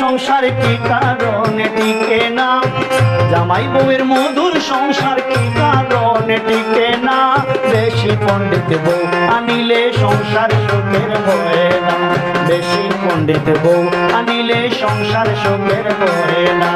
সংসার কি কারণে টিকে না? জামাই বউয়ের মধুর সংসার কি কারণে টিকে না? বেশি পণ্ডিত বউ আনিলে সংসার সুখের হয়ে না। বেশি পণ্ডিত বউ আনিলে সংসার সুখের হয়ে না।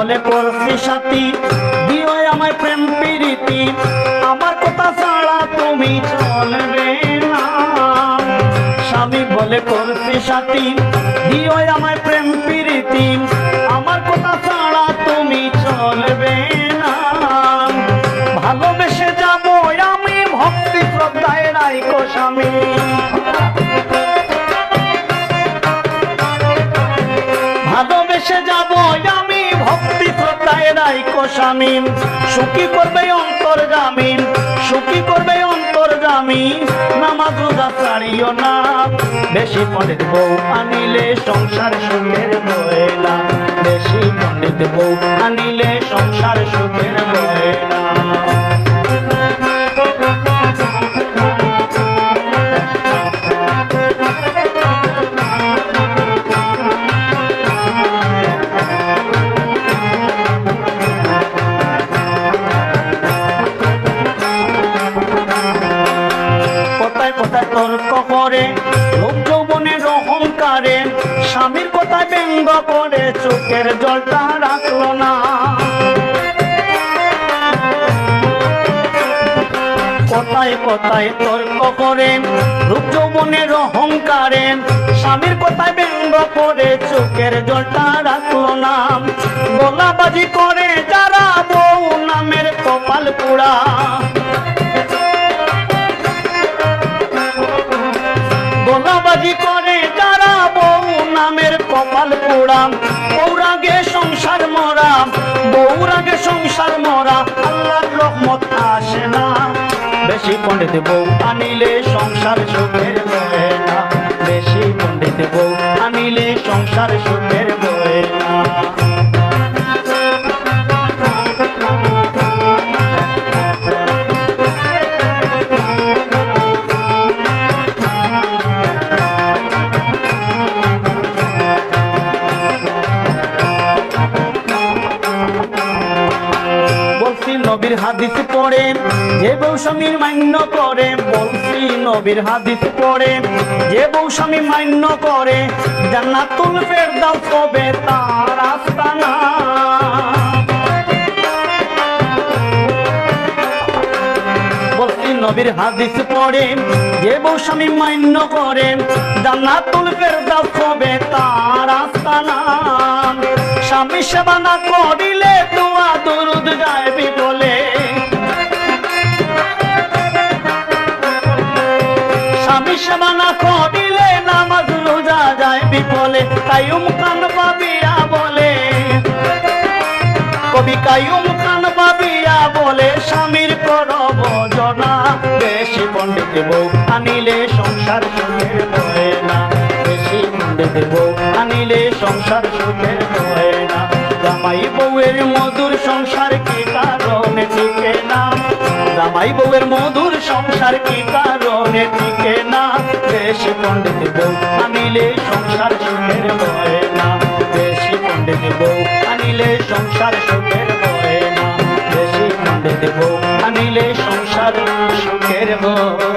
বলে করছি সাথী দিও আমায় প্রেম প্রীতি। আমার কথা ছাড়া তুমি চলবে স্বামী বলে করছি সাথী দিও আমায় প্রেম প্রীতি। আমার কথা ছাড়া তুমি চলবে না। ভালোবেসে যাব আমি, ভক্তি শ্রদ্ধায় রাইকো স্বামী। স্বামী সুখী করবে অন্তর জামিন? সুখী করবে অন্তর জামিন? নামাজ রোজা ছাড়িও না। বেশি পণ্ডিত বউ আনিলে সংসার সুখের ময়লা বেশি পণ্ডিত বউ আনিলে সংসার সুখের করে চোখের জলটা রাখল না। কথায় কথায় তর্ক করে রূপ যৌবনের অহংকারে, স্বামীর কথায় ব্যঙ্গ করে চোখের জলটা রাখল না। গোলাবাজি করে যারা বউ নামের কপাল পোড়া। গোলাবাজি করে কপাল পোড়া বৌরাগে সংসার মরা বৌরাগে সংসার মরা আল্লাহর রহমত আসে না। বেশি পণ্ডিত বউ আনিলে সংসার সুখের বয়ে না। বেশি পণ্ডিত বউ আনিলে সংসার সুখের নবীর হাদিস পড়ে, যে বউ স্বামীর মান্য করে, বলছি নবীর হাদিস পড়ে, যে বউ স্বামী মান্য করে, জান্নাতুল ফেরদাউস হবে তার আস্তানা। নবীর হাদিস পড়ে, যে বউ স্বামী মান্য করে, জান্নাতুল ফেরদাউস হবে তার আস্তানা। স্বামী সেবা না করিলে দোয়া দরুদ যাইবি বলে স্বামী সেবা না করিলে নামাজ রোজা যায় বিপলে কায়ুম কান পাবিয়া বলে। কবি কায়ুম কান পাবিয়া বলে, স্বামীর করব জনা বেশি পণ্ডিত বউ আনিলে সংসার সুখের না। বেশি পণ্ডিত বউ আনিলে সংসার সুখের জামাই বউয়ের মধুর সংসার কি কারণে টিকে না? জামাই বউয়ের মধুর সংসার কি কারণে টিকে বেশি পণ্ডিত বউ, আনিলে সংসার সুখের বয় না। বেশি পণ্ডিত বউ, আনিলে সংসার সুখের বয় না। বেশি পণ্ডিত বউ, আনিলে সংসার সুখের বয়ে